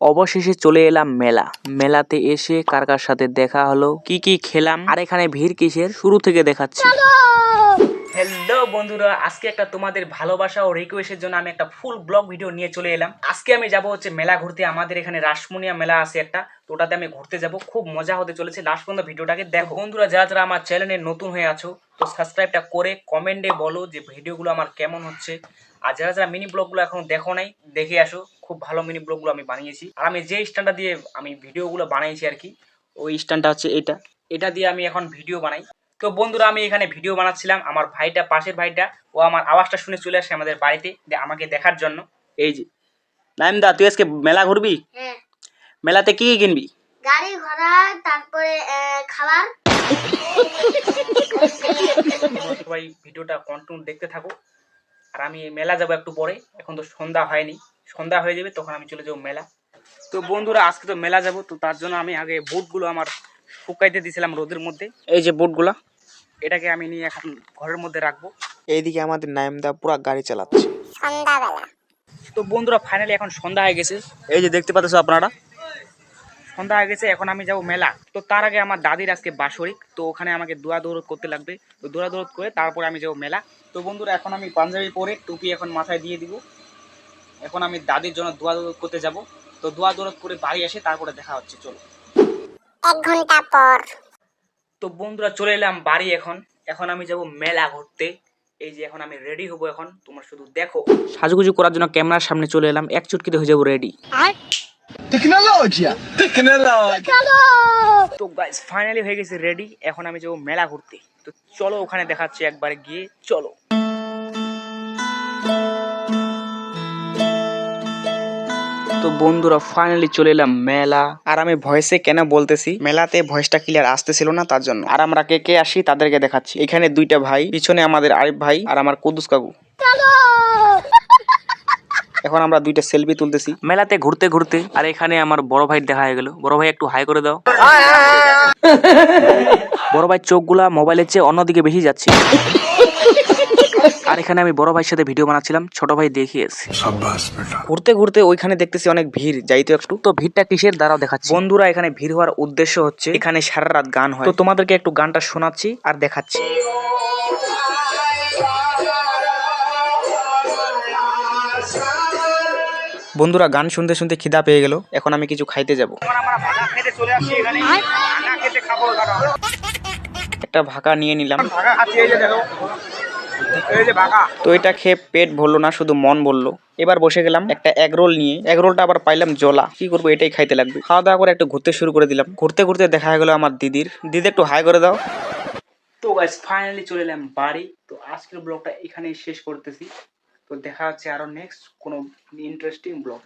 অবশেষে চলে এলাম মেলা। মেলাতে এসে কার কার সাথে দেখা হলো, কি কি খেলাম, আর এখানে ভিড় কিসের, শুরু থেকে দেখাচ্ছি। হ্যালো বন্ধুরা, আজকে একটা তোমাদের ভালোবাসা ও রিকোয়েস্টের জন্য আমি একটা ফুল ব্লগ ভিডিও নিয়ে চলে এলাম। আজকে আমি যাব হচ্ছে মেলা ঘুরতে, আমাদের এখানে রাসমুনিয়া মেলা আছে একটা, তো ওটাতে আমি ঘুরতে যাব, খুব মজা হতে চলেছে। লাস্ট পর্যন্ত ভিডিওটাকে দেখো। বন্ধুরা, যারা যারা আমার চ্যানেলে নতুন হয়ে আছো, তো সাবস্ক্রাইবটা করে কমেন্টে বলো যে ভিডিওগুলো আমার কেমন হচ্ছে। আর যারা যারা মিনি ব্লগগুলো এখনও দেখো নাই, দেখে আসো। খুব ভালো মিনি ব্লগগুলো আমি বানিয়েছি। আর আমি যে স্ট্যান্ডটা দিয়ে আমি ভিডিওগুলো বানিয়েছি আর কি ওই স্ট্যান্ডটা হচ্ছে এটা। এটা দিয়ে আমি এখন ভিডিও বানাই। তো বন্ধুরা আমি এখানে ভিডিও বানাচ্ছিলাম আমার ভাইটা পাশের ভাইটা। ও আমার আওয়াজটা শুনে চলে আসে আমাদের বাড়িতে আমাকে দেখার জন্য। এই যে। নাইমদা তুই আজকে মেলা ঘুরবি? হ্যাঁ। মেলাতে কি কি কিনবি? গাড়ি ঘোড়া তারপরে খাবার। সবাই ভিডিওটা কন্টিনিউ দেখতে থাকো। আর আমি মেলা যাব একটু পরে। এখন তো সন্ধ্যা হয়নি। সন্ধ্যা হয়ে যাবে তখন আমি চলে যাব মেলা। তো বন্ধুরা আজকে তো মেলা যাব তো তার জন্য আমি আগে বুটগুলো আমার শুকাইতে দিয়েছিলাম রোদের মধ্যে। এই যে বুটগুলা। এটাকে আমি নিয়ে এখন ঘরের মধ্যে রাখব। এইদিকে আমাদের নাইমদা পুরা গাড়ি চালাচ্ছে। সন্ধ্যাবেলা। তো বন্ধুরা ফাইনালি এখন সন্ধ্যা হয়ে গেছে। এই যে দেখতে পাচ্ছ আপনারা? সন্ধ্যা হয়ে গেছে এখন আমি যাব মেলা। তো তার আগে আমার দাদির আজকে বাসরিক তো ওখানে আমাকে দোয়া দৌড় করতে লাগবে। তো দৌড়া দৌড় করে তারপরে আমি যাব মেলা। তো বন্ধুরা এখন আমি পাঞ্জাবি পরে টুপি এখন মাথায় দিয়ে দিব। এখন আমি দাদির জন্য দোয়া দৌড় করতে যাব। তো দোয়া দৌড় করে বাড়ি এসে তারপরে দেখা হচ্ছে চলো। এক ঘণ্টা পর। তো বন্ধুরা চলে এলাম বাড়ি এখন। এখন আমি যাব মেলা ঘুরতে। এই যে এখন আমি রেডি হব এখন। তোমরা শুধু দেখো। সাজুগুজু করার জন্য ক্যামেরার সামনে চলে এলাম। এক চুটকিতে হয়ে যাব রেডি Tecnologia! Tecnologia! তো গাইস ফাইনালি হয়ে গেছে রেডি এখন আমি যাব মেলা ঘুরতে। তো চলো ওখানে দেখাচ্ছি একবার গিয়ে চলো। তো বন্ধুরা ফাইনালি চলে এলাম মেলা। আর আমি ভয়েসে কেন বলতেছি? মেলাতে ভয়েসটা ক্লিয়ার আসতেছিল না তার জন্য। আর আমরা কে কে আসি তাদেরকে দেখাচ্ছি। এখানে দুইটা ভাই পিছনে আমাদের আরিফ ভাই আর আমার কুদুস কাকু। এখন আমরা দুইটা সেলফি তুলতেছি। মেলাতে ঘুরতে ঘুরতে আর এখানে আমার বড় ভাই দেখা হয়ে গেল। বড় ভাই একটু হাই করে দাও। বড় ভাই চোখগুলা মোবাইলের চেয়ে অন্যদিকে বেশি যাচ্ছে। আর এখানে আমি বড় ভাইয়ের সাথে ভিডিও বানাচ্ছিলাম ছোট ভাই দেখিয়েছে। ঘুরতে ঘুরতে ওইখানে দেখতেছি অনেক ভিড় যাইতো একটু। তো ভিড়টা কিসের? দ্বারাও দেখাচ্ছি। বন্ধুরা এখানে ভিড় হওয়ার উদ্দেশ্য হচ্ছে এখানে সারা রাত গান হয়। তো তোমাদেরকে একটু গানটা শোনাচ্ছি আর দেখাচ্ছি। বন্ধুরা গান শুনতে শুনতে খিদা পেয়ে গেল। এখন আমি কিছু খাইতে যাব। একটা ভাকা নিয়ে নিলাম। তো এটা খেয়ে পেট ভরলো না শুধু মন বলল এবার বসে গেলাম একটা এগ রোল নিয়ে। এগ রোলটা আবার পাইলাম জলা। কি করব এটাই খাইতে লাগবে। খাওয়া দাওয়া করে একটু ঘুরতে শুরু করে দিলাম। ঘুরতে ঘুরতে দেখা গেলো আমার দিদির। দিদি একটু হাই করে দাও। তো গাইস ফাইনালি চলে এলাম বাড়ি। তো আজকের ব্লগটা এখানেই শেষ করতেছি। তো দেখা হচ্ছে আরও নেক্সট কোনো ইন্টারেস্টিং ব্লগ